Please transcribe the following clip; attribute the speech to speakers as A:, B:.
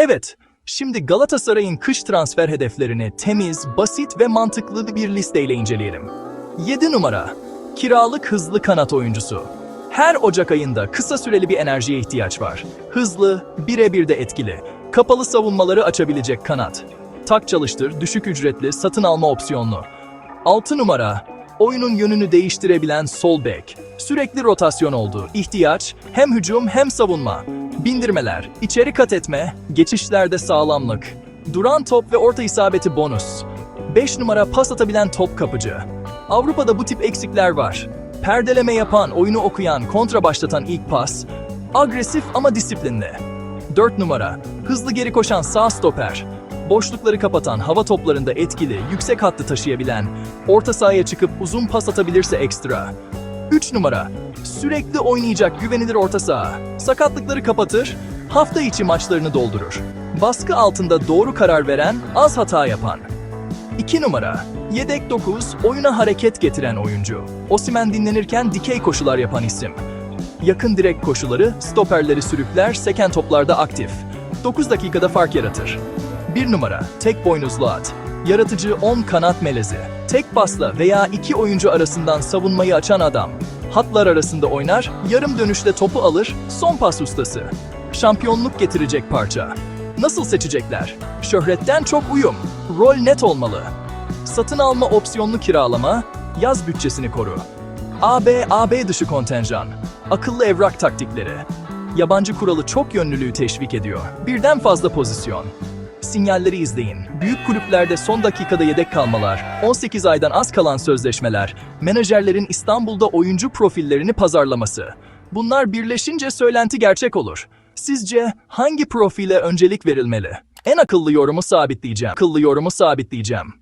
A: Evet, şimdi Galatasaray'ın kış transfer hedeflerini temiz, basit ve mantıklı bir listeyle inceleyelim. 7 numara, kiralık hızlı kanat oyuncusu. Her Ocak ayında kısa süreli bir enerjiye ihtiyaç var. Hızlı, birebir de etkili. Kapalı savunmaları açabilecek kanat. Tak çalıştır, düşük ücretli, satın alma opsiyonlu. 6 numara, oyunun yönünü değiştirebilen sol bek. Sürekli rotasyon oldu. İhtiyaç hem hücum hem savunma. Bindirmeler, içeri kat etme, geçişlerde sağlamlık. Duran top ve orta isabeti bonus. 5 numara pas atabilen top kapıcı. Avrupa'da bu tip eksikler var. Perdeleme yapan, oyunu okuyan, kontra başlatan ilk pas. Agresif ama disiplinli. 4 numara, hızlı geri koşan sağ stoper. Boşlukları kapatan, hava toplarında etkili, yüksek hattı taşıyabilen, orta sahaya çıkıp uzun pas atabilirse ekstra. 3 numara, sürekli oynayacak güvenilir orta saha. Sakatlıkları kapatır, hafta içi maçlarını doldurur. Baskı altında doğru karar veren, az hata yapan. 2 numara, yedek 9, oyuna hareket getiren oyuncu. Osimen dinlenirken dikey koşular yapan isim. Yakın direk koşuları, stoperleri sürükler, seken toplarda aktif. 9 dakikada fark yaratır. 1 numara, tek boynuzlu at. Yaratıcı 10 kanat melezi. Tek pasla veya iki oyuncu arasından savunmayı açan adam. Hatlar arasında oynar, yarım dönüşte topu alır, son pas ustası. Şampiyonluk getirecek parça. Nasıl seçecekler? Şöhretten çok uyum. Rol net olmalı. Satın alma opsiyonlu kiralama, yaz bütçesini koru. AB, AB dışı kontenjan. Akıllı evrak taktikleri. Yabancı kuralı çok yönlülüğü teşvik ediyor. Birden fazla pozisyon. Sinyalleri izleyin. Büyük kulüplerde son dakikada yedek kalmalar, 18 aydan az kalan sözleşmeler, menajerlerin İstanbul'da oyuncu profillerini pazarlaması. Bunlar birleşince söylenti gerçek olur. Sizce hangi profile öncelik verilmeli? En akıllı yorumu sabitleyeceğim. Akıllı yorumu sabitleyeceğim.